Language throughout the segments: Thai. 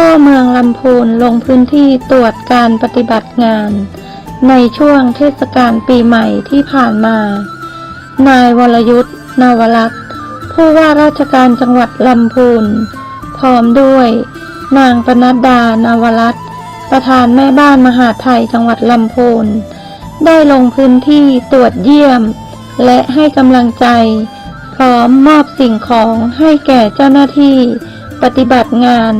พ่อเมืองลำพูนลงพื้นที่ตรวจการปฏิบัติงาน ในช่วงเทศกาลปีใหม่ที่ผ่านมา นายวรยุทธ์นาวรักษ์ผู้ว่าราชการจังหวัดลำพูน พร้อมด้วย นางปนัดดานาวรัตน์ประธานแม่บ้านมหาไทยจังหวัดลำพูน ได้ลงพื้นที่ตรวจเยี่ยม และให้กำลังใจ พร้อมมอบสิ่งของให้แก่เจ้าหน้าที่ ปฏิบัติงาน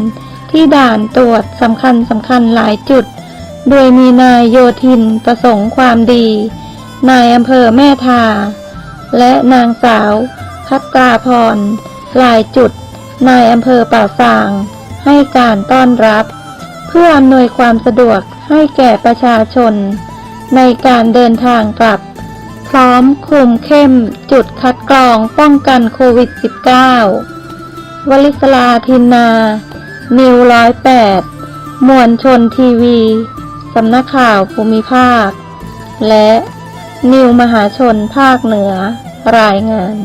ที่ด่านตรวจสำคัญสำคัญหลายจุด โดยมีนายโยธินประสงค์ความดี นายอำเภอแม่ทา และนางสาวพัตราพรหลายจุด นายอำเภอป่าสาง ให้การต้อนรับ เพื่ออำนวยความสะดวกให้แก่ประชาชน ในการเดินทางกลับ พร้อมคุมเข้มจุดคัดกรองป้องกันโควิด -19 วลิศลาทินนา นิวร้อยแปดมวลชนทีวี สำนักข่าวภูมิภาค และนิวมหาชนภาคเหนือรายงาน